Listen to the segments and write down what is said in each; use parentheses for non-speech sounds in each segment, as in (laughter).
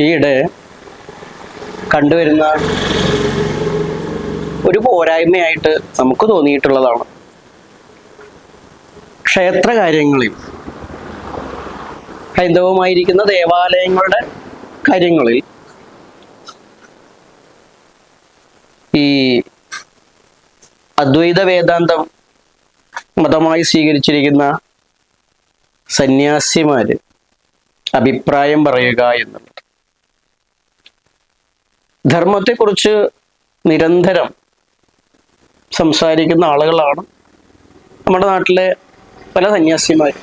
ഈയിടെ കണ്ടുവരുന്ന ഒരു പോരായ്മയായിട്ട് നമുക്ക് തോന്നിയിട്ടുള്ളതാണ്. ക്ഷേത്രകാര്യങ്ങളിൽ ഹൈന്ദവമായിരിക്കുന്ന ദേവാലയങ്ങളുടെ കാര്യങ്ങളിൽ ഈ അദ്വൈത വേദാന്തം മതമായി സ്വീകരിച്ചിരിക്കുന്ന സന്യാസിമാര് അഭിപ്രായം പറയുക എന്നുള്ളത് ധർമ്മത്തെക്കുറിച്ച് നിരന്തരം സംസാരിക്കുന്ന ആളുകളാണ് നമ്മുടെ നാട്ടിലെ പല സന്യാസിമാരും.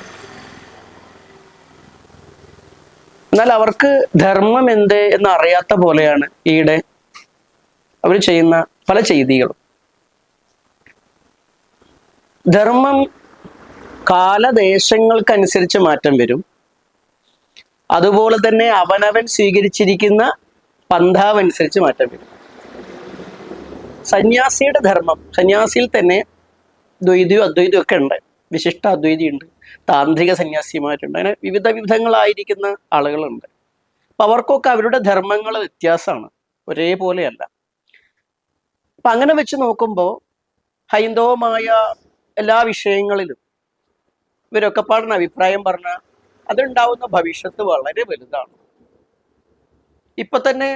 എന്നാൽ അവർക്ക് ധർമ്മം എന്ത് എന്ന് അറിയാത്ത പോലെയാണ് ഈയിടെ അവർ ചെയ്യുന്ന പല ചെയ്തികളും. ധർമ്മം കാലദേശങ്ങൾക്കനുസരിച്ച് മാറ്റം വരും. അതുപോലെ തന്നെ അവനവൻ സ്വീകരിച്ചിരിക്കുന്ന പന്ഥാവനുസരിച്ച് മാറ്റം വരും. സന്യാസിയുടെ ധർമ്മം സന്യാസിയിൽ തന്നെ ദ്വൈതിയും അദ്വൈതവും ഒക്കെ ഉണ്ട്. വിശിഷ്ട അദ്വൈതി ഉണ്ട് താന്ത്രിക സന്യാസിമാരുണ്ട്. അങ്ങനെ വിവിധ വിധങ്ങളായിരിക്കുന്ന ആളുകളുണ്ട്. അപ്പം അവർക്കൊക്കെ അവരുടെ ധർമ്മങ്ങൾ വ്യത്യാസമാണ്. ഒരേപോലെയല്ല. അപ്പം അങ്ങനെ വെച്ച് നോക്കുമ്പോൾ ഹൈന്ദവമായ എല്ലാ വിഷയങ്ങളിലും ഇവരൊക്കെ പാടുന്ന അഭിപ്രായം പറഞ്ഞാൽ അതുണ്ടാവുന്ന ഭവിഷ്യത്ത് വളരെ വലുതാണ്. ഇപ്പൊ തന്നെ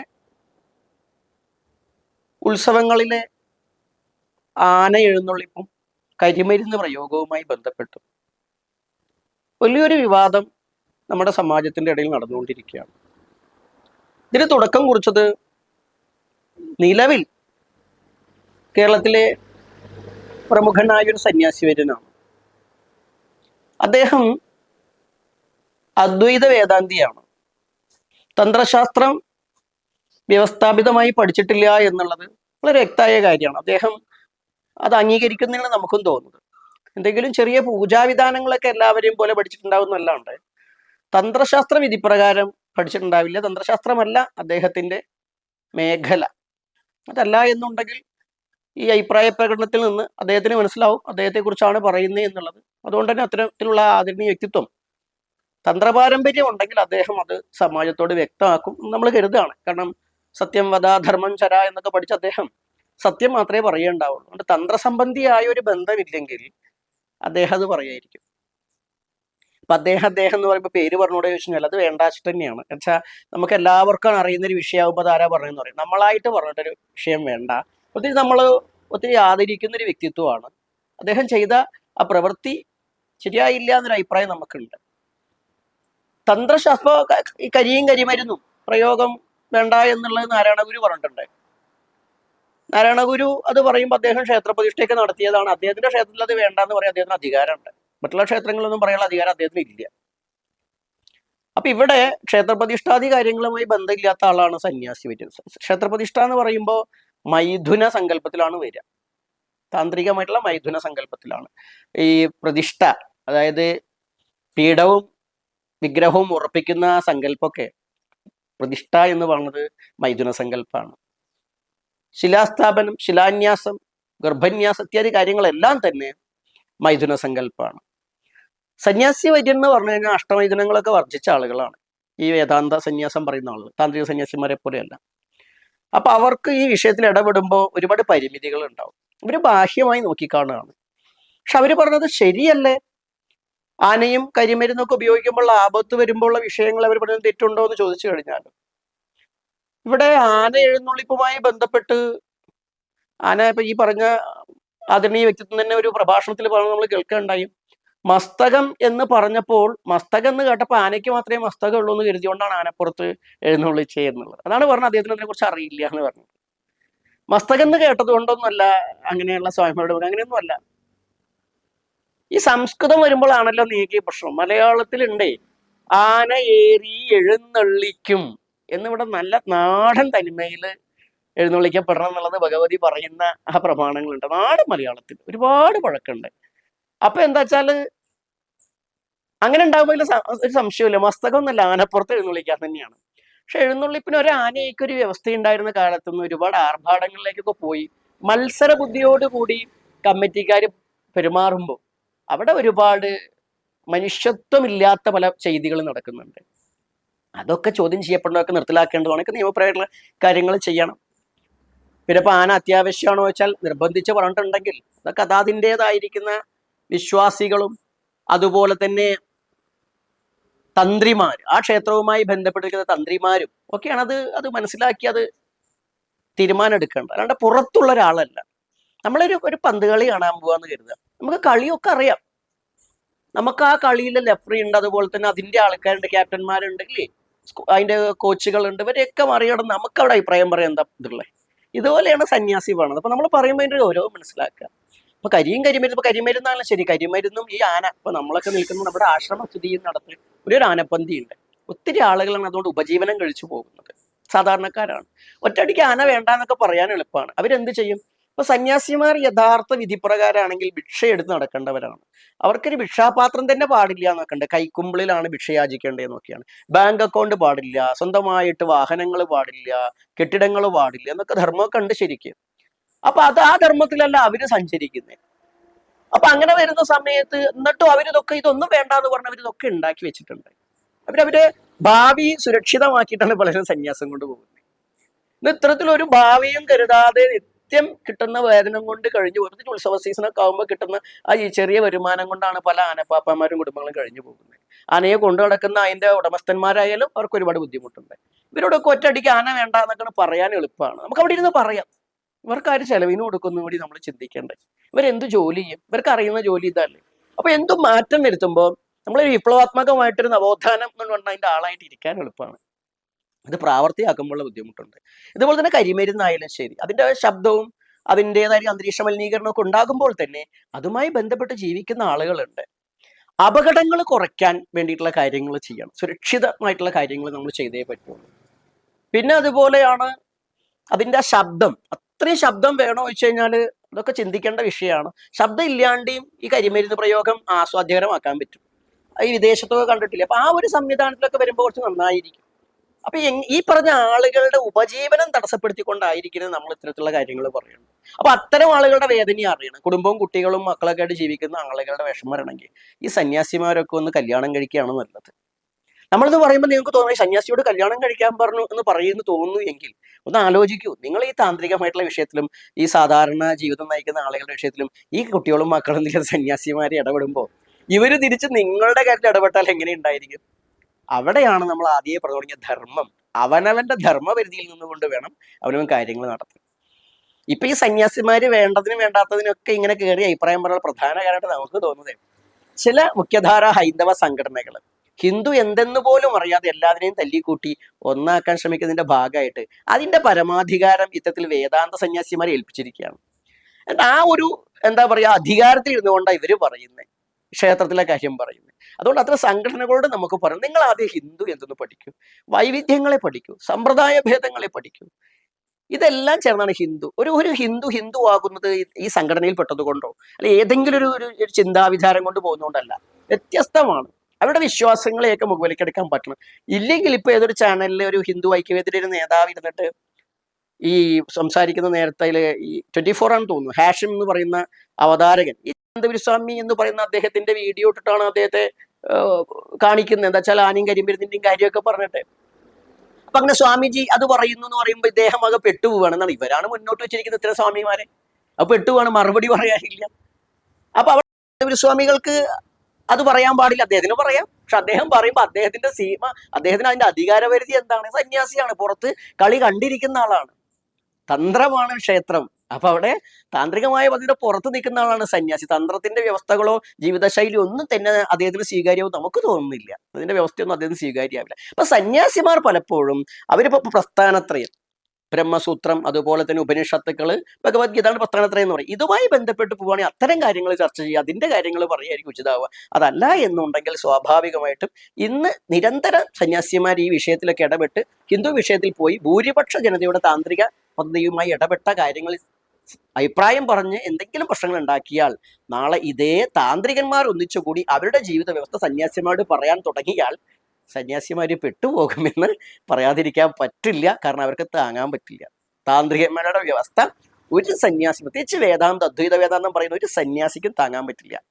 ഉത്സവങ്ങളിലെ ആന എഴുന്നള്ളിപ്പും കരിമരുന്ന് പ്രയോഗവുമായി ബന്ധപ്പെട്ട്. വലിയൊരു വിവാദം നമ്മുടെ സമാജത്തിന്റെ ഇടയിൽ നടന്നുകൊണ്ടിരിക്കുകയാണ്. ഇതിന് തുടക്കം കുറിച്ചത് നിലവിൽ കേരളത്തിലെ പ്രമുഖനായ ഒരു സന്യാസിവര്യനാണ് അദ്ദേഹം അദ്വൈത വേദാന്തിയാണ്. തന്ത്രശാസ്ത്രം വ്യവസ്ഥാപിതമായി പഠിച്ചിട്ടില്ല എന്നുള്ളത് വളരെ വ്യക്തമായ കാര്യമാണ്. അദ്ദേഹം അത് അംഗീകരിക്കുന്നില്ല നമുക്കും തോന്നുന്നത് എന്തെങ്കിലും ചെറിയ പൂജാവിധാനങ്ങളൊക്കെ എല്ലാവരെയും പോലെ പഠിച്ചിട്ടുണ്ടാവുന്നല്ലാണ്ട് തന്ത്രശാസ്ത്ര വിധിപ്രകാരം പഠിച്ചിട്ടുണ്ടാവില്ല. തന്ത്രശാസ്ത്രമല്ല അദ്ദേഹത്തിന്റെ മേഖല. അതല്ല എന്നുണ്ടെങ്കിൽ ഈ അഭിപ്രായ പ്രകടനത്തിൽ നിന്ന് അദ്ദേഹത്തിന് മനസ്സിലാവും അദ്ദേഹത്തെക്കുറിച്ചാണ് പറയുന്നത് എന്നുള്ളത്. അതുകൊണ്ട് തന്നെ അത്തരത്തിലുള്ള ആദരണീയ വ്യക്തിത്വം തന്ത്രപാരമ്പര്യം ഉണ്ടെങ്കിൽ അദ്ദേഹം അത് സമാജത്തോട് വ്യക്തമാക്കും നമ്മൾ കരുതുകയാണ്. കാരണം സത്യം വധ ധർമ്മം ചര എന്നൊക്കെ പഠിച്ച അദ്ദേഹം സത്യം മാത്രമേ പറയേണ്ടാവുള്ളൂ അതുകൊണ്ട് തന്ത്രസംബന്ധിയായ ഒരു ബന്ധമില്ലെങ്കിൽ അദ്ദേഹം അത് പറയായിരിക്കും. അപ്പൊ അദ്ദേഹം അദ്ദേഹം എന്ന് പറയുമ്പോൾ പേര് പറഞ്ഞോടെ ചോദിച്ചു കഴിഞ്ഞാൽ അത് വേണ്ട തന്നെയാണ്. വെച്ചാൽ നമുക്ക് എല്ലാവർക്കും അറിയുന്ന ഒരു വിഷയമാകുമ്പോൾ ആരാ പറയുന്നത് പറയും നമ്മളായിട്ട് പറഞ്ഞിട്ടൊരു വിഷയം വേണ്ട. ഒത്തിരി നമ്മൾ ഒത്തിരി ആദരിക്കുന്ന ഒരു വ്യക്തിത്വമാണ്. അദ്ദേഹം ചെയ്ത ആ പ്രവൃത്തി ശരിയായില്ല എന്നൊരു അഭിപ്രായം നമുക്കുണ്ട്. തന്ത്രശാസ്ത്ര ഈ കരിയും കരിമരുന്നും പ്രയോഗം വേണ്ട എന്നുള്ളത് നാരായണഗുരു പറഞ്ഞിട്ടുണ്ട്. നാരായണഗുരു അത് പറയുമ്പോൾ അദ്ദേഹം ക്ഷേത്രപ്രതിഷ്ഠയൊക്കെ നടത്തിയതാണ്. അദ്ദേഹത്തിന്റെ ക്ഷേത്രത്തിൽ അത് വേണ്ട എന്ന് പറയാൻ അദ്ദേഹത്തിന് അധികാരമുണ്ട്. മറ്റുള്ള ക്ഷേത്രങ്ങളൊന്നും പറയാനുള്ള അധികാരം അദ്ദേഹത്തിന് ഇല്ല. അപ്പൊ ഇവിടെ ക്ഷേത്രപ്രതിഷ്ഠാദി കാര്യങ്ങളുമായി ബന്ധമില്ലാത്ത ആളാണ് സന്യാസി വരുന്നത് ക്ഷേത്രപ്രതിഷ്ഠ എന്ന് പറയുമ്പോൾ മൈഥുന സങ്കല്പത്തിലാണ് വരിക. താന്ത്രികമായിട്ടുള്ള മൈഥുന സങ്കല്പത്തിലാണ്. ഈ പ്രതിഷ്ഠ അതായത് പീഠവും വിഗ്രഹവും ഉറപ്പിക്കുന്ന സങ്കല്പമൊക്കെ പ്രതിഷ്ഠ എന്ന് പറയുന്നത് മൈഥുന സങ്കല്പമാണ് ശിലാസ്ഥാപനം ശിലാന്യാസം ഗർഭന്യാസം ഇത്യാദി കാര്യങ്ങളെല്ലാം തന്നെ മൈഥുന സങ്കല്പമാണ് സന്യാസി വൈദ്യൻ എന്ന് പറഞ്ഞു കഴിഞ്ഞാൽ അഷ്ടമൈഥുനങ്ങളൊക്കെ വർജിച്ച ആളുകളാണ്. ഈ വേദാന്ത സന്യാസം പറയുന്ന ആളുകൾ താന്ത്രിക സന്യാസിമാരെ പോലെയല്ല. അപ്പൊ അവർക്ക് ഈ വിഷയത്തിൽ ഇടപെടുമ്പോൾ ഒരുപാട് പരിമിതികൾ ഉണ്ടാവും. ഇവർ ബാഹ്യമായി നോക്കിക്കാണുകയാണ്. പക്ഷെ അവർ പറഞ്ഞത് ശരിയല്ലേ? ആനയും കരിമരുന്നൊക്കെ ഉപയോഗിക്കുമ്പോൾ ആപത്ത് വരുമ്പോഴുള്ള വിഷയങ്ങൾ അവർ പറയുന്നത് തെറ്റുണ്ടോ എന്ന് ചോദിച്ചു കഴിഞ്ഞാൽ. ഇവിടെ ആന എഴുന്നള്ളിപ്പുമായി ബന്ധപ്പെട്ട് ആന ഇപ്പൊ ഈ പറഞ്ഞ ആദരണീയ വ്യക്തിത്വം തന്നെ ഒരു പ്രഭാഷണത്തിൽ പറഞ്ഞ് നമ്മൾ കേൾക്കുകയുണ്ടായി മസ്തകം എന്ന് പറഞ്ഞപ്പോൾ മസ്തകം എന്ന് കേട്ടപ്പോൾ ആനയ്ക്ക് മാത്രമേ മസ്തകം ഉള്ളൂ എന്ന് കരുതിയോണ്ടാണ് ആനപ്പുറത്ത് എഴുന്നള്ളിച്ചേ എന്നുള്ളത്. അതാണ് പറഞ്ഞത്. അദ്ദേഹത്തിന് അതിനെ കുറിച്ച് അറിയില്ല എന്ന് പറഞ്ഞത്. മസ്തകം എന്ന് കേട്ടത് കൊണ്ടൊന്നുമല്ല അങ്ങനെയുള്ള സ്വാമിമാരുടെ അങ്ങനെയൊന്നുമല്ല. ഈ സംസ്കൃതം വരുമ്പോഴാണല്ലോ നീക്കിയ പ്രശ്നം. മലയാളത്തിലുണ്ടേ ആന ഏറി എഴുന്നള്ളിക്കും എന്നിവിടെ നല്ല നാടൻ തനിമയിൽ എഴുന്നള്ളിക്കപ്പെടണം എന്നുള്ളത് ഭഗവതി പറയുന്ന ആ പ്രമാണങ്ങളുണ്ട്. നാടൻ മലയാളത്തിൽ ഒരുപാട് പഴക്കമുണ്ട്. അപ്പൊ എന്താ വെച്ചാൽ അങ്ങനെ ഉണ്ടാകുമ്പോൾ ഒരു സംശയമില്ല മസ്തകം എന്നല്ല ആനപ്പുറത്ത് എഴുന്നള്ളിക്കാൻ തന്നെയാണ്. പക്ഷെ എഴുന്നള്ളിപ്പിന് ഒരു ആനയ്ക്ക് ഒരു വ്യവസ്ഥ ഉണ്ടായിരുന്ന കാലത്തുനിന്ന് ഒരുപാട് ആർഭാടങ്ങളിലേക്കൊക്കെ പോയി. മത്സര ബുദ്ധിയോടുകൂടി കമ്മിറ്റിക്കാർ പെരുമാറുമ്പോൾ അവിടെ ഒരുപാട് മനുഷ്യത്വമില്ലാത്ത പല ചെയ്തികൾ നടക്കുന്നുണ്ട്. അതൊക്കെ ചോദ്യം ചെയ്യപ്പെടുന്നതൊക്കെ നിർത്തലാക്കേണ്ടതാണെങ്കിൽ നിയമപരമായിട്ടുള്ള കാര്യങ്ങൾ ചെയ്യണം. പിന്നെ ഇപ്പൊ ആന അത്യാവശ്യമാണോ വെച്ചാൽ നിർബന്ധിച്ച് പറഞ്ഞിട്ടുണ്ടെങ്കിൽ അതൊക്കെ അതാതിന്റെതായിരിക്കുന്ന വിശ്വാസികളും അതുപോലെ തന്നെ തന്ത്രിമാർ ആ ക്ഷേത്രവുമായി ബന്ധപ്പെട്ടിരിക്കുന്ന തന്ത്രിമാരും ഒക്കെയാണ് അത് അത് മനസ്സിലാക്കി അത് തീരുമാനം എടുക്കേണ്ടത് അല്ലാണ്ട് പുറത്തുള്ള ഒരാളല്ല. നമ്മളൊരു ഒരു പന്ത് കളി കാണാൻ പോവാന്ന് കരുതുക. നമുക്ക് കളിയൊക്കെ അറിയാം. നമുക്ക് ആ കളിയിൽ ലെഫറി ഉണ്ട് അതുപോലെ തന്നെ അതിന്റെ ആൾക്കാരുണ്ട് ക്യാപ്റ്റന്മാരുണ്ടെങ്കിൽ അതിന്റെ കോച്ചുകളുണ്ട് ഇവരെയൊക്കെ മറികടന്ന് നമുക്ക് അവിടെ അഭിപ്രായം പറയാൻ എന്താ ഇതുള്ളത് ഇതുപോലെയാണ് സന്യാസി വേണത്. അപ്പം നമ്മൾ പറയുമ്പോൾ അതിന്റെ ഓരോ മനസ്സിലാക്കുക. ഇപ്പൊ കരിയും കരിമരുന്ന് ഇപ്പൊ കരിമരുന്നാണ് ശരി കരിമരുന്നും ഈ ആന ഇപ്പൊ നമ്മളൊക്കെ നിൽക്കുന്ന നമ്മുടെ ആശ്രമ സ്ഥിതി നടത്തി ഒരു ആനപ്പന്തി ഉണ്ട് ഒത്തിരി ആളുകളാണ് അതുകൊണ്ട് ഉപജീവനം കഴിച്ചു പോകുന്നത്. സാധാരണക്കാരാണ്. ഒറ്റടിക്ക് ആന വേണ്ടാന്നൊക്കെ പറയാൻ എളുപ്പമാണ്. അവരെന്ത് ചെയ്യും? ഇപ്പൊ സന്യാസിമാർ യഥാർത്ഥ വിധിപ്രകാരമാണെങ്കിൽ ഭിക്ഷ എടുത്ത് നടക്കേണ്ടവരാണ്. അവർക്കൊരു ഭിക്ഷാപാത്രം തന്നെ പാടില്ല എന്നൊക്കെയുണ്ട്. കൈക്കുമ്പിളിലാണ് ഭിക്ഷ യാചിക്കേണ്ടതെന്നൊക്കെയാണ് ബാങ്ക് അക്കൗണ്ട് പാടില്ല സ്വന്തമായിട്ട് വാഹനങ്ങൾ പാടില്ല കെട്ടിടങ്ങൾ പാടില്ല എന്നൊക്കെ ധർമ്മമൊക്കെ ഉണ്ട് ശരിക്കും. അപ്പൊ അത് ആ ധർമ്മത്തിലല്ല അവർ സഞ്ചരിക്കുന്നത് അപ്പൊ അങ്ങനെ വരുന്ന സമയത്ത് എന്നിട്ടും അവരിതൊക്കെ ഇതൊന്നും വേണ്ട എന്ന് പറഞ്ഞ് അവരിതൊക്കെ ഉണ്ടാക്കി വെച്ചിട്ടുണ്ട്. അവരവര് ഭാവി സുരക്ഷിതമാക്കിയിട്ടാണ് പലരും സന്യാസം കൊണ്ട് പോകുന്നത് ഇന്ന് ഇത്തരത്തിലൊരു ഭാവിയും കരുതാതെ നിത്യം കിട്ടുന്ന വേതനം കൊണ്ട് കഴിഞ്ഞു. പോകുന്നത് ഉത്സവ സീസണൊക്കെ ആകുമ്പോൾ കിട്ടുന്ന ആ ഈ ചെറിയ വരുമാനം കൊണ്ടാണ് പല ആനപ്പാപ്പന്മാരും കുടുംബങ്ങളും കഴിഞ്ഞു പോകുന്നത്. ആനയെ കൊണ്ടു നടക്കുന്ന അതിന്റെ ഉടമസ്ഥന്മാരായാലും അവർക്ക് ഒരുപാട് ബുദ്ധിമുട്ടുണ്ട്. ഇവരോടൊക്കെ ഒറ്റയടിക്ക് ആന വേണ്ട എന്നൊക്കെ പറയാൻ എളുപ്പമാണ്. നമുക്ക് അവിടെ ഇരുന്ന് പറയാം. ഇവർക്ക് ആര് ചെലവിന് കൊടുക്കുന്നു കൂടി നമ്മൾ ചിന്തിക്കേണ്ടത് ഇവരെന്ത് ജോലി ചെയ്യും? ഇവർക്ക് അറിയുന്ന ജോലി ഇതല്ലേ. അപ്പൊ എന്തും മാറ്റം വരുത്തുമ്പോൾ നമ്മൾ വിപ്ലവാത്മകമായിട്ടൊരു നവോത്ഥാനം എന്ന് പറഞ്ഞാൽ അതിന്റെ ആളായിട്ട് ഇരിക്കാൻ എളുപ്പമാണ്. അത് പ്രാവർത്തിയാക്കുമ്പോഴുള്ള ബുദ്ധിമുട്ടുണ്ട്. ഇതുപോലെ തന്നെ കരിമരുന്നായാലും ശരി. അതിന്റെ ശബ്ദവും അതിന്റെതായ അന്തരീക്ഷ മലിനീകരണമൊക്കെ ഉണ്ടാകുമ്പോൾ തന്നെ അതുമായി ബന്ധപ്പെട്ട് ജീവിക്കുന്ന ആളുകളുണ്ട്. അപകടങ്ങൾ കുറയ്ക്കാൻ വേണ്ടിയിട്ടുള്ള കാര്യങ്ങൾ ചെയ്യണം. സുരക്ഷിതമായിട്ടുള്ള കാര്യങ്ങൾ നമ്മൾ ചെയ്തേ പറ്റുള്ളൂ പിന്നെ അതുപോലെയാണ് അതിന്റെ ശബ്ദം. അത്രയും ശബ്ദം വേണോ വെച്ച് കഴിഞ്ഞാൽ അതൊക്കെ ചിന്തിക്കേണ്ട വിഷയമാണ്. ശബ്ദം ഇല്ലാണ്ടെയും ഈ കരിമരുന്ന് പ്രയോഗം ആസ്വാദ്യകരമാക്കാൻ പറ്റും. ഈ വിദേശത്തൊക്കെ കണ്ടിട്ടില്ല? അപ്പൊ ആ ഒരു സംവിധാനത്തിലൊക്കെ വരുമ്പോൾ കുറച്ച് നന്നായിരിക്കും. അപ്പൊ ഈ പറഞ്ഞ ആളുകളുടെ ഉപജീവനം തടസ്സപ്പെടുത്തിക്കൊണ്ടായിരിക്കുന്നത് നമ്മൾ ഇത്തരത്തിലുള്ള കാര്യങ്ങൾ പറയുന്നത്. അപ്പൊ അത്തരം ആളുകളുടെ വേദന അറിയണം. കുടുംബവും കുട്ടികളും മക്കളൊക്കെ ആയിട്ട് ജീവിക്കുന്ന ആളുകളുടെ വിഷമം വരണമെങ്കിൽ ഈ സന്യാസിമാരൊക്കെ ഒന്ന് കല്യാണം കഴിക്കുകയാണ് നല്ലത്. നമ്മളിത് പറയുമ്പോൾ നിങ്ങൾക്ക് തോന്നുന്നു സന്യാസിയോട് കല്യാണം കഴിക്കാൻ പറഞ്ഞു എന്ന് പറയുന്നു തോന്നുന്നു എങ്കിൽ ഒന്ന് ആലോചിക്കൂ. നിങ്ങൾ ഈ താന്ത്രികമായിട്ടുള്ള വിഷയത്തിലും ഈ സാധാരണ ജീവിതം നയിക്കുന്ന ആളുകളുടെ വിഷയത്തിലും ഈ കുട്ടികളും മക്കളും സന്യാസിമാരെ ഇടപെടുമ്പോൾ ഇവർ തിരിച്ച് നിങ്ങളുടെ കാര്യത്തിൽ ഇടപെട്ടാൽ എങ്ങനെ ഉണ്ടായിരിക്കും? അവിടെയാണ് നമ്മൾ ആദ്യമേ പറഞ്ഞു തുടങ്ങിയ ധർമ്മം. അവനവന്റെ ധർമ്മപരിധിയിൽ നിന്നുകൊണ്ട് വേണം അവനവൻ കാര്യങ്ങൾ നടത്താൻ. ഇപ്പൊ ഈ സന്യാസിമാര് വേണ്ടതിനും വേണ്ടാത്തതിനൊക്കെ ഇങ്ങനെ കയറി അഭിപ്രായം പറയാനുള്ള പ്രധാന കാരണമായിട്ട് നമുക്ക് തോന്നുന്നത് ചില മുഖ്യധാര ഹൈന്ദവ സംഘടനകൾ ഹിന്ദു എന്തെന്ന് പോലും അറിയാതെ എല്ലാത്തിനെയും തല്ലിക്കൂട്ടി ഒന്നാക്കാൻ ശ്രമിക്കുന്നതിന്റെ ഭാഗമായിട്ട് അതിന്റെ പരമാധികാരം ഇത്തരത്തിൽ വേദാന്ത സന്യാസിമാരെ ഏൽപ്പിച്ചിരിക്കുകയാണ്. ആ ഒരു എന്താ പറയാ അധികാരത്തിൽ ഇരുന്നുകൊണ്ടാണ് ഇവർ പറയുന്നത് ക്ഷേത്രത്തിലെ കാര്യം പറയുന്നത് അതുകൊണ്ട് അത്ര സംഘടനകളോട് നമുക്ക് പറയാം. നിങ്ങൾ ആദ്യം ഹിന്ദു എന്തെന്ന് പഠിക്കൂ. വൈവിധ്യങ്ങളെ പഠിക്കൂ. സമ്പ്രദായ ഭേദങ്ങളെ പഠിക്കൂ. ഇതെല്ലാം ചേർന്നാണ് ഹിന്ദു. ഒരു ഒരു ഹിന്ദു ഹിന്ദു ആകുന്നത് ഈ- സംഘടനയിൽ പെട്ടത് കൊണ്ടോ അല്ലെ ഏതെങ്കിലും ഒരു ഒരു ചിന്താവിചാരം കൊണ്ട് പോകുന്നതുകൊണ്ടല്ല. വ്യത്യസ്തമാണ്. അവരുടെ വിശ്വാസങ്ങളെയൊക്കെ മുകളിലേക്കെടുക്കാൻ പറ്റണം. ഇല്ലെങ്കിൽ ഇപ്പൊ ഏതൊരു ചാനലിൽ ഒരു ഹിന്ദു ഐക്യവേദിയുടെ ഒരു നേതാവ് ഇരുന്നിട്ട് ഈ സംസാരിക്കുന്ന നേരത്തെ ഈ ട്വന്റി ഫോർ ആണെന്ന് തോന്നുന്നു. ഹാഷിം എന്ന് പറയുന്ന അവതാരകൻ. അനന്തഗുരുസ്വാമി എന്ന് പറയുന്ന അദ്ദേഹത്തിന്റെ വീഡിയോ ഇട്ടിട്ടാണ് അദ്ദേഹത്തെ കാണിക്കുന്നത്. എന്താ വെച്ചാൽ ആനയും കരിമരുന്നിന്റെയും കാര്യമൊക്കെ പറഞ്ഞിട്ട്. അപ്പൊ അങ്ങനെ സ്വാമിജി അത് പറയുന്നു എന്ന് പറയുമ്പോൾ ഇദ്ദേഹം അത് പെട്ടുപോവാണ് എന്നാണ്. ഇവരാണ് മുന്നോട്ട് വെച്ചിരിക്കുന്ന ഇത്ര സ്വാമിമാരെ. അപ്പൊ പെട്ടുപോവാണ് മറുപടി പറയാനില്ല. അപ്പൊ അവിടെ സ്വാമികൾക്ക് അത് പറയാൻ പാടില്ല. അദ്ദേഹത്തിന് പറയാം. പക്ഷെ അദ്ദേഹം പറയുമ്പോൾ അദ്ദേഹത്തിന്റെ സീമ അദ്ദേഹത്തിന് അതിന്റെ അധികാരപരിധി എന്താണ്? സന്യാസിയാണ്. പുറത്ത് കളി കണ്ടിരിക്കുന്ന ആളാണ്. തന്ത്രമാണ് ക്ഷേത്രം. അപ്പൊ അവിടെ താന്ത്രികമായ പദ്ധതിയുടെ പുറത്ത് നിൽക്കുന്ന ആളാണ് സന്യാസി. തന്ത്രത്തിന്റെ വ്യവസ്ഥകളോ ജീവിതശൈലി ഒന്നും തന്നെ അദ്ദേഹത്തിന് സ്വീകാര്യവും നമുക്ക് തോന്നുന്നില്ല. അതിന്റെ വ്യവസ്ഥയൊന്നും അദ്ദേഹത്തിന് സ്വീകാര്യമാവില്ല അപ്പൊ സന്യാസിമാർ പലപ്പോഴും അവരിപ്പോ പ്രസ്ഥാനത്രയം ബ്രഹ്മസൂത്രം അതുപോലെ തന്നെ ഉപനിഷത്തുക്കൾ ഭഗവത്ഗീതയാണ് പ്രസ്ഥാനത്രയം എന്ന് പറയും. ഇതുമായി ബന്ധപ്പെട്ട് പോവുകയാണെങ്കിൽ അത്തരം കാര്യങ്ങൾ ചർച്ച ചെയ്യുക അതിന്റെ കാര്യങ്ങൾ പറയുകയായിരിക്കും ഉചിതാവുക അതല്ല എന്നുണ്ടെങ്കിൽ സ്വാഭാവികമായിട്ടും ഇന്ന് നിരന്തരം സന്യാസിമാർ ഈ വിഷയത്തിലൊക്കെ ഇടപെട്ട് ഹിന്ദു വിഷയത്തിൽ പോയി ഭൂരിപക്ഷ ജനതയുടെ താന്ത്രിക പദ്ധതിയുമായി ഇടപെട്ട കാര്യങ്ങളിൽ അഭിപ്രായം പറഞ്ഞ് എന്തെങ്കിലും പ്രശ്നങ്ങൾ ഉണ്ടാക്കിയാൽ നാളെ ഇതേ താന്ത്രികന്മാർ ഒന്നിച്ചുകൂടി അവരുടെ ജീവിത വ്യവസ്ഥ സന്യാസിമാരോട് പറയാൻ തുടങ്ങിയാൽ സന്യാസിമാര് പെട്ടുപോകുമെന്ന് പറയാതിരിക്കാൻ പറ്റില്ല. കാരണം അവർക്ക് താങ്ങാൻ പറ്റില്ല. താന്ത്രികന്മാരുടെ വ്യവസ്ഥ ഒരു സന്യാസി പ്രത്യേകിച്ച് വേദാന്തം അദ്വൈത വേദാന്തം പറയുന്ന ഒരു സന്യാസിക്കും താങ്ങാൻ പറ്റില്ല.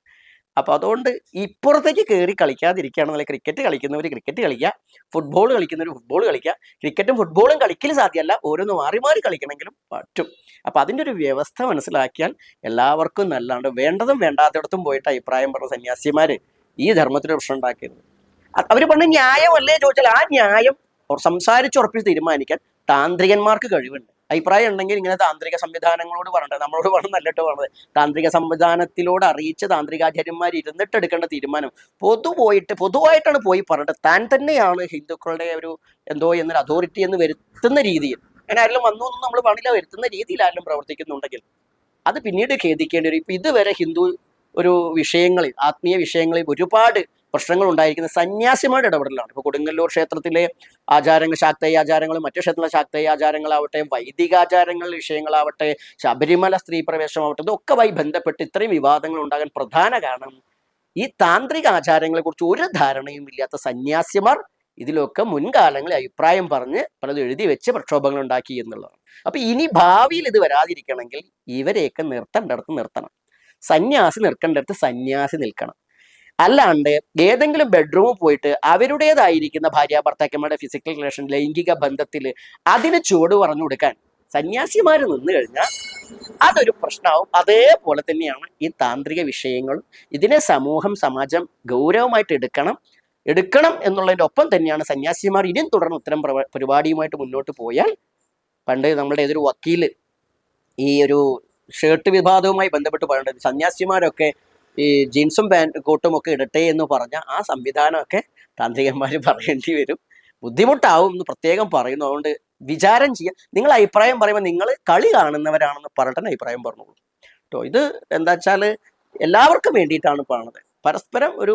അപ്പോൾ അതുകൊണ്ട് ഇപ്പുറത്തേക്ക് കയറി കളിക്കാതിരിക്കുകയാണെന്നുള്ള ക്രിക്കറ്റ് കളിക്കുന്നവർ ക്രിക്കറ്റ് കളിക്കുക ഫുട്ബോൾ കളിക്കുന്നവർ ഫുട്ബോൾ കളിക്കുക. ക്രിക്കറ്റും ഫുട്ബോളും കളിക്കൽ സാധ്യമല്ല. ഓരോന്ന് മാറി മാറി കളിക്കണമെങ്കിലും പറ്റും. അപ്പോൾ അതിന്റെ ഒരു വ്യവസ്ഥ മനസ്സിലാക്കിയാൽ എല്ലാവർക്കും നല്ലതാണ്. വേണ്ടതും വേണ്ടാത്തിടത്തും പോയിട്ട് അഭിപ്രായം പറഞ്ഞ സന്യാസിമാർ ഈ ധർമ്മത്തിന് പ്രശ്നം ഉണ്ടാക്കരുത്. അവർ പറഞ്ഞ ന്യായമല്ലേ ചോദിച്ചാൽ ആ ന്യായം സംസാരിച്ചുറപ്പിച്ച് തീരുമാനിക്കാൻ താന്ത്രികന്മാർക്ക് കഴിവുണ്ട്. അഭിപ്രായം ഉണ്ടെങ്കിൽ ഇങ്ങനെ താന്ത്രിക സംവിധാനങ്ങളോട് പറഞ്ഞത് നമ്മളോട് പറഞ്ഞത് നല്ലിട്ട് പറഞ്ഞത് താന്ത്രിക സംവിധാനത്തിലൂടെ അറിയിച്ച താന്ത്രികാചാര്യന്മാർ ഇരുന്നിട്ട് എടുക്കേണ്ട തീരുമാനം പൊതു പോയിട്ട് പൊതുവായിട്ടാണ് പോയി പറഞ്ഞത് താൻ തന്നെയാണ് ഹിന്ദുക്കളുടെ ഒരു എന്തോ എന്നൊരു അതോറിറ്റി എന്ന് വരുത്തുന്ന രീതിയിൽ. അങ്ങനെ ആരെങ്കിലും വന്നു എന്ന് നമ്മൾ പണില്ല വരുത്തുന്ന രീതിയിൽ ആരെങ്കിലും പ്രവർത്തിക്കുന്നുണ്ടെങ്കിൽ അത് പിന്നീട് ഖേദിക്കേണ്ടി വരും. ഇപ്പം ഇതുവരെ ഹിന്ദു ഒരു വിഷയങ്ങളിൽ ആത്മീയ വിഷയങ്ങളിൽ ഒരുപാട് പ്രശ്നങ്ങൾ ഉണ്ടായിരിക്കുന്ന സന്യാസിമാരുടെ ഇടപെടലാണ്. ഇപ്പൊ കൊടുങ്ങല്ലൂർ ക്ഷേത്രത്തിലെ ആചാരങ്ങൾ ശാക്തേയ ആചാരങ്ങളും മറ്റു ക്ഷേത്രത്തിലെ ശാക്തേയ ആചാരങ്ങളാവട്ടെ വൈദികാചാരങ്ങൾ വിഷയങ്ങളാവട്ടെ ശബരിമല സ്ത്രീ പ്രവേശനമാവട്ടെ വൈ ബന്ധപ്പെട്ട് ഇത്രയും വിവാദങ്ങൾ ഉണ്ടാകാൻ പ്രധാന കാരണം ഈ താന്ത്രിക ആചാരങ്ങളെ കുറിച്ച് ഒരു ധാരണയും ഇല്ലാത്ത സന്യാസിമാർ ഇതിലൊക്കെ മുൻകാലങ്ങളിൽ അഭിപ്രായം പറഞ്ഞ് പലതും എഴുതി വെച്ച് പ്രക്ഷോഭങ്ങൾ ഉണ്ടാക്കി എന്നുള്ളതാണ്. അപ്പൊ ഇനി ഭാവിയിൽ ഇത് വരാതിരിക്കണമെങ്കിൽ ഇവരെയൊക്കെ നിർത്തേണ്ടടുത്ത് നിർത്തണം. സന്യാസി നിൽക്കേണ്ടടുത്ത് സന്യാസി നിൽക്കണം. അല്ലാണ്ട് ഏതെങ്കിലും ബെഡ്റൂമിൽ പോയിട്ട് അവരുടേതായിരിക്കുന്ന ഭാര്യ ഭർത്താക്കന്മാരുടെ ഫിസിക്കൽ റിലേഷൻ ലൈംഗിക ബന്ധത്തിൽ അതിന് ചുവട് പറഞ്ഞു കൊടുക്കാൻ സന്യാസിമാർ നിന്നു കഴിഞ്ഞാൽ അതൊരു പ്രശ്നമാവും അതേപോലെ തന്നെയാണ് ഈ താന്ത്രിക വിഷയങ്ങളും. ഇതിനെ സമൂഹം സമാജം ഗൗരവമായിട്ട് എടുക്കണം. എടുക്കണം എന്നുള്ളതിന്റെ ഒപ്പം തന്നെയാണ് സന്യാസിമാർ ഇനിയും തുടർന്ന് ഇത്തരം പരിപാടിയുമായിട്ട് മുന്നോട്ട് പോയാൽ പണ്ട് നമ്മുടെ ഏതൊരു വക്കീൽ ഈ ഒരു ഷർട്ട് വിവാദവുമായി ബന്ധപ്പെട്ട് പറയുന്നത് സന്യാസിമാരൊക്കെ ഈ ജീൻസും പാന്റ് കോട്ടും ഒക്കെ ഇടട്ടെ എന്ന് പറഞ്ഞ ആ സംവിധാനമൊക്കെ താന്ത്രികന്മാർ (laughs) പറയേണ്ടി വരും. ബുദ്ധിമുട്ടാവും എന്ന് പ്രത്യേകം പറയുന്നു. അതുകൊണ്ട് വിചാരം ചെയ്യുക നിങ്ങൾ അഭിപ്രായം പറയുമ്പോൾ നിങ്ങൾ കളി കാണുന്നവരാണെന്ന് പറഞ്ഞിട്ട് അഭിപ്രായം പറഞ്ഞോളൂ. കേട്ടോ ഇത് എന്താ വെച്ചാൽ എല്ലാവർക്കും വേണ്ടിയിട്ടാണ് പറയുന്നത് പരസ്പരം ഒരു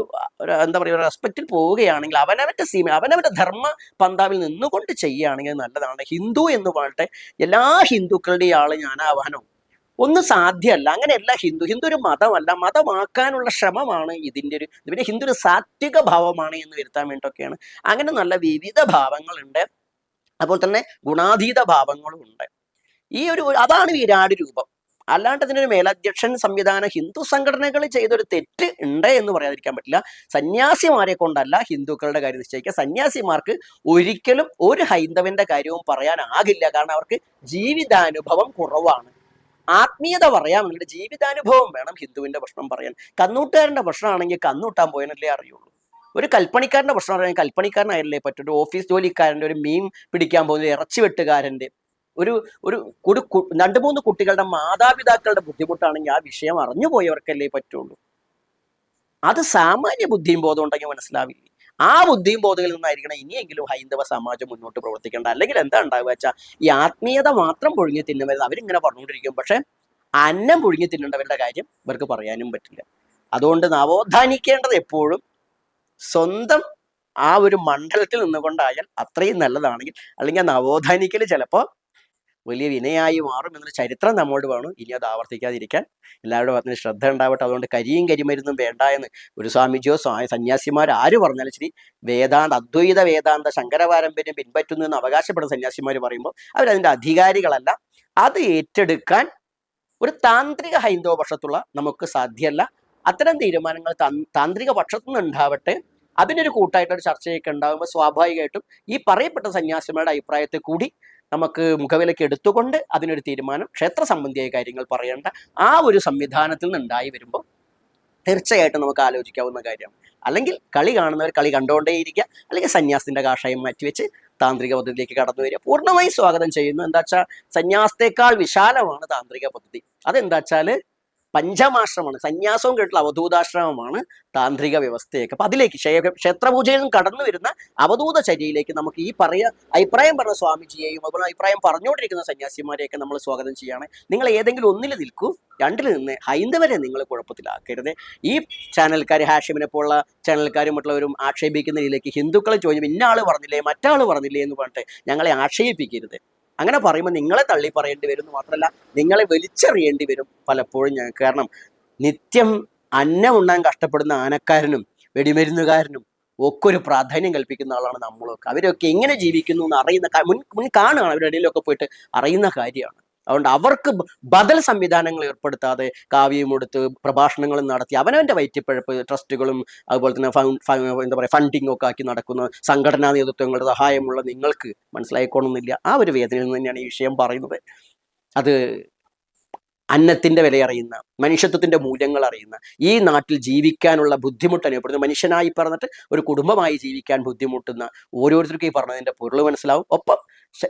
എന്താ പറയുക റെസ്പെക്റ്റിൽ പോവുകയാണെങ്കിൽ അവനവന്റെ സീമ അവനവന്റെ ധർമ്മ പന്താവിൽ നിന്നുകൊണ്ട് ചെയ്യുകയാണെങ്കിൽ നല്ലതാണ്. ഹിന്ദു എന്ന് പറഞ്ഞിട്ട് എല്ലാ ഹിന്ദുക്കളുടെയും ഞാൻ ഞാനാവാനോ ഒന്നും സാധ്യമല്ല. അങ്ങനെയല്ല ഹിന്ദു. ഹിന്ദു ഒരു മതമല്ല. മതമാക്കാനുള്ള ശ്രമമാണ് ഇതിന്റെ ഒരു പിന്നെ ഹിന്ദു ഒരു സാത്വിക ഭാവമാണ് എന്ന് വരുത്താൻ വേണ്ടിയിട്ടൊക്കെയാണ്. അങ്ങനെ നല്ല വിവിധ ഭാവങ്ങളുണ്ട്. അതുപോലെ തന്നെ ഗുണാതീത ഭാവങ്ങളും ഉണ്ട്. ഈ ഒരു അതാണ് വിരാട് രൂപം. അല്ലാണ്ട് ഇതിനൊരു മേലധ്യക്ഷൻ സംവിധാന ഹിന്ദു സംഘടനകൾ ചെയ്തൊരു തെറ്റ് ഉണ്ട് എന്ന് പറയാതിരിക്കാൻ പറ്റില്ല. സന്യാസിമാരെ കൊണ്ടല്ല ഹിന്ദുക്കളുടെ കാര്യം നിശ്ചയിക്കുക. സന്യാസിമാർക്ക് ഒരിക്കലും ഒരു ഹൈന്ദവന്റെ കാര്യവും പറയാനാകില്ല. കാരണം അവർക്ക് ജീവിതാനുഭവം കുറവാണ്. ആത്മീയത പറയാം വേണ്ടി ജീവിതാനുഭവം വേണം ഹിന്ദുവിന്റെ ഭക്ഷണം പറയാൻ. കന്നൂട്ടുകാരന്റെ ഭക്ഷണമാണെങ്കിൽ കന്നൂട്ടാൻ പോയനല്ലേ അറിയുള്ളൂ. ഒരു കൽപ്പണിക്കാരന്റെ പ്രശ്നം പറയാൻ കൽപ്പണിക്കാരനായല്ലേ പറ്റും. ഒരു ഓഫീസ് ജോലിക്കാരന്റെ ഒരു മീൻ പിടിക്കാൻ പോകുന്ന ഇറച്ചി വെട്ടുകാരന്റെ. ഒരു ഒരു കുടു രണ്ട് മൂന്ന് കുട്ടികളുടെ മാതാപിതാക്കളുടെ ബുദ്ധിമുട്ടാണെങ്കിൽ ആ വിഷയം അറിഞ്ഞു പോയവർക്കല്ലേ പറ്റുള്ളൂ. അത് സാമാന്യ ബുദ്ധിയും ബോധം ഉണ്ടെങ്കിൽ മനസ്സിലാവില്ലേ? ആ ബുദ്ധിയും ബോധങ്ങളിൽ നിന്നായിരിക്കണം ഇനിയെങ്കിലും ഹൈന്ദവ സമാജം മുന്നോട്ട് പ്രവർത്തിക്കേണ്ട. അല്ലെങ്കിൽ എന്താ ഉണ്ടാവുക വെച്ചാൽ ഈ ആത്മീയത മാത്രം പൊഴുങ്ങി തിന്നുന്നത് അവരിങ്ങനെ പറഞ്ഞുകൊണ്ടിരിക്കും. പക്ഷെ അന്നം പുഴുങ്ങി തിന്നേണ്ടവരുടെ കാര്യം ഇവർക്ക് പറയാനും പറ്റില്ല. അതുകൊണ്ട് നവോത്ഥാനിക്കേണ്ടത് എപ്പോഴും സ്വന്തം ആ ഒരു മണ്ഡലത്തിൽ നിന്നുകൊണ്ടായാൽ അത്രയും നല്ലതാണെങ്കിൽ അല്ലെങ്കിൽ നവോത്ഥാനിക്കൽ ചിലപ്പോൾ വലിയ വിനയായി മാറും എന്നൊരു ചരിത്രം നമ്മോട് വേണം. ഇനി അത് ആവർത്തിക്കാതിരിക്കാൻ. എല്ലാവരുടെ ഭാഗത്തിന് ശ്രദ്ധ ഉണ്ടാവട്ടെ. അതുകൊണ്ട് കരിയും കരിമരുന്നും വേണ്ട എന്ന് ഒരു സ്വാമിജിയോ സ്വാമി സന്യാസിമാർ ആര് പറഞ്ഞാലും ശരി വേദാന്ത അദ്വൈത വേദാന്ത ശങ്കര പാരമ്പര്യം പിൻപറ്റുന്നു എന്ന് അവകാശപ്പെടുന്ന സന്യാസിമാർ പറയുമ്പോൾ അവരതിന്റെ അധികാരികളല്ല. അത് ഏറ്റെടുക്കാൻ ഒരു താന്ത്രിക ഹൈന്ദവ പക്ഷത്തുള്ള നമുക്ക് സാധ്യമല്ല അത്തരം തീരുമാനങ്ങൾ താന്ത്രിക പക്ഷത്തു നിന്ന് ഉണ്ടാവട്ടെ അതിനൊരു കൂട്ടായിട്ടൊരു ചർച്ചയൊക്കെ ഉണ്ടാകുമ്പോൾ സ്വാഭാവികമായിട്ടും ഈ പറയപ്പെട്ട സന്യാസിമാരുടെ അഭിപ്രായത്തെ കൂടി നമുക്ക് മുഖവിലയ്ക്ക് എടുത്തുകൊണ്ട് അതിനൊരു തീരുമാനം ക്ഷേത്ര സംബന്ധിയായ കാര്യങ്ങൾ പറയേണ്ട ആ ഒരു സംവിധാനത്തിൽ നിന്നുണ്ടായി വരുമ്പോൾ തീർച്ചയായിട്ടും നമുക്ക് ആലോചിക്കാവുന്ന കാര്യമാണ് അല്ലെങ്കിൽ കളി കാണുന്നവർ കളി കണ്ടുകൊണ്ടേയിരിക്കുക അല്ലെങ്കിൽ സന്യാസത്തിന്റെ കാഷായം മാറ്റിവെച്ച് താന്ത്രിക പദ്ധതിയിലേക്ക് കടന്നു വരിക. പൂർണമായി സ്വാഗതം ചെയ്യുന്നു എന്താ വെച്ചാൽ സന്യാസത്തെക്കാൾ വിശാലമാണ് താന്ത്രിക പദ്ധതി. അതെന്താ വെച്ചാൽ പഞ്ചമാശ്രമമാണ്. സന്യാസവും കേട്ടുള്ള അവധൂതാശ്രമമാണ് താന്ത്രിക വ്യവസ്ഥയൊക്കെ. അപ്പൊ അതിലേക്ക് ക്ഷേ- ക്ഷേത്രപൂജയിൽ നിന്നും കടന്നു വരുന്ന അവധൂത ചര്യയിലേക്ക് നമുക്ക് ഈ പറയ അഭിപ്രായം പറഞ്ഞ സ്വാമിജിയെയും അതുപോലെ അഭിപ്രായം പറഞ്ഞുകൊണ്ടിരിക്കുന്ന സന്യാസിമാരെയൊക്കെ നമ്മൾ സ്വാഗതം ചെയ്യുകയാണ്. നിങ്ങൾ ഏതെങ്കിലും ഒന്നിൽ നിൽക്കൂ രണ്ടിൽ നിന്ന് ഹൈന്ദവരെ നിങ്ങൾ കുഴപ്പത്തിലാക്കരുത്. ഈ ചാനൽക്കാർ ഹാഷിമിനെ പോലുള്ള ചാനൽക്കാരും മറ്റുള്ളവരും ആക്ഷേപിക്കുന്നതിലേക്ക് ഹിന്ദുക്കളെ ചോദിക്കും ഇന്ന ആൾ പറഞ്ഞില്ലേ മറ്റാൾ പറഞ്ഞില്ലേ എന്ന് പറഞ്ഞിട്ട് ഞങ്ങളെ ആക്ഷേപിക്കരുത് അങ്ങനെ പറയുമ്പോൾ നിങ്ങളെ തള്ളി പറയേണ്ടി വരും എന്ന് മാത്രമല്ല നിങ്ങളെ വലിച്ചെറിയേണ്ടി വരും പലപ്പോഴും ഞാൻ കാരണം നിത്യം അന്നം ഉണ്ണാൻ കഷ്ടപ്പെടുന്ന ആനക്കാരനും വെടിമരുന്നുകാരനും ഒക്കെ ഒരു പ്രാധാന്യം കൽപ്പിക്കുന്ന ആളാണ് നമ്മളൊക്കെ. അവരൊക്കെ എങ്ങനെ ജീവിക്കുന്നു എന്ന് അറിയുന്ന മുൻ മുൻ കാണുകയാണ്. അവരുടെ ഇടയിലൊക്കെ പോയിട്ട് അറിയുന്ന കാര്യമാണ്. അതുകൊണ്ട് അവർക്ക് ബദൽ സംവിധാനങ്ങൾ ഏർപ്പെടുത്താതെ കാവ്യം എടുത്ത് പ്രഭാഷണങ്ങളും നടത്തി അവനവന്റെ വയറ്റിപ്പഴപ്പ് ട്രസ്റ്റുകളും അതുപോലെ തന്നെ എന്താ പറയുക ഫണ്ടിങ് ഒക്കെ ആക്കി നടക്കുന്ന സംഘടനാ നേതൃത്വങ്ങളുടെ സഹായമുള്ള നിങ്ങൾക്ക് മനസ്സിലായിക്കോണമെന്നില്ല ആ ഒരു വേദനയിൽ നിന്ന് തന്നെയാണ് ഈ വിഷയം പറയുന്നത്. അത് അന്നത്തിന്റെ വില അറിയുന്ന മനുഷ്യത്വത്തിന്റെ മൂല്യങ്ങൾ അറിയുന്ന ഈ നാട്ടിൽ ജീവിക്കാനുള്ള ബുദ്ധിമുട്ട് അനുഭവപ്പെടുന്ന മനുഷ്യനായി പറഞ്ഞിട്ട് ഒരു കുടുംബമായി ജീവിക്കാൻ ബുദ്ധിമുട്ടുന്ന ഓരോരുത്തർക്കും ഈ പറഞ്ഞതിന്റെ പൊരുൾ മനസ്സിലാവും. ഒപ്പം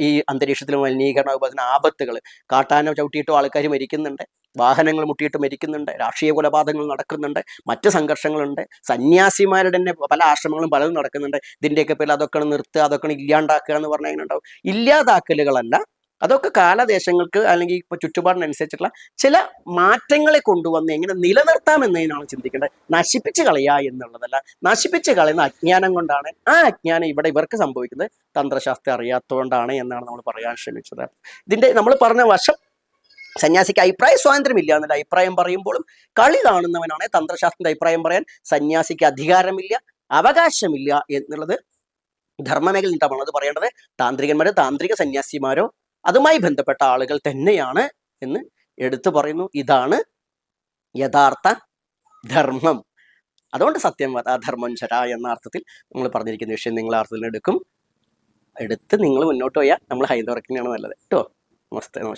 ഈ അന്തരീക്ഷത്തിൽ മലിനീകരണം അതുപോലെ തന്നെ ആപത്തുകൾ കാട്ടാന ചവിട്ടിയിട്ടോ ആൾക്കാർ മരിക്കുന്നുണ്ട് വാഹനങ്ങൾ മുട്ടിയിട്ട് മരിക്കുന്നുണ്ട് രാഷ്ട്രീയ കൊലപാതകങ്ങൾ നടക്കുന്നുണ്ട് മറ്റ് സംഘർഷങ്ങളുണ്ട് സന്യാസിമാരുടെ തന്നെ പല ആശ്രമങ്ങളും പലതും നടക്കുന്നുണ്ട്. ഇതിന്റെയൊക്കെ പേരിൽ അതൊക്കെ നിർത്തുക അതൊക്കെ ഇല്ലാണ്ടാക്കുക എന്ന് പറഞ്ഞാൽ എങ്ങനെ ഉണ്ടാവും ഇല്ലാതാക്കലുകളല്ല അതൊക്കെ കാലദേശങ്ങൾക്ക് അല്ലെങ്കിൽ ഇപ്പോൾ ചുറ്റുപാടിനനുസരിച്ചിട്ടുള്ള ചില മാറ്റങ്ങളെ കൊണ്ടുവന്ന് എങ്ങനെ നിലനിർത്താം എന്നതിനാണ് ചിന്തിക്കേണ്ടത്. നശിപ്പിച്ച് കളയുക എന്നുള്ളതല്ല. നശിപ്പിച്ച് കളയുന്ന അജ്ഞാനം കൊണ്ടാണ് ആ അജ്ഞാനം ഇവിടെ ഇവർക്ക് സംഭവിക്കുന്നത്. തന്ത്രശാസ്ത്രം അറിയാത്തതുകൊണ്ടാണ് എന്നാണ് നമ്മൾ പറയാൻ ശ്രമിച്ചത്. ഇതിന്റെ നമ്മൾ പറഞ്ഞ വശം സന്യാസിക്ക് അഭിപ്രായ സ്വാതന്ത്ര്യമില്ല എന്നുള്ള അഭിപ്രായം പറയുമ്പോഴും കളി കാണുന്നവനാണ് തന്ത്രശാസ്ത്രത്തിന്റെ അഭിപ്രായം പറയാൻ സന്യാസിക്ക് അധികാരമില്ല അവകാശമില്ല എന്നുള്ളത് ധർമ്മമേഖല നിന്നിട്ടാണ് അത് പറയേണ്ടത്. താന്ത്രികന്മാരോ താന്ത്രിക സന്യാസിമാരോ അതുമായി ബന്ധപ്പെട്ട ആളുകൾ തന്നെയാണ് എന്ന് എടുത്തു പറയുന്നു. ഇതാണ് യഥാർത്ഥ ധർമ്മം. അതുകൊണ്ട് സത്യം അധർമ്മം ധർമ്മം ചര എന്ന അർത്ഥത്തിൽ നമ്മൾ പറഞ്ഞിരിക്കുന്ന വിഷയം നിങ്ങൾ അർത്ഥത്തിൽ എടുക്കും. എടുത്ത് നിങ്ങൾ മുന്നോട്ട് പോയാൽ നമ്മൾ ഹൈന്ദവർക്കിനാണ് നല്ലത്. കേട്ടോ. നമസ്തേ നമ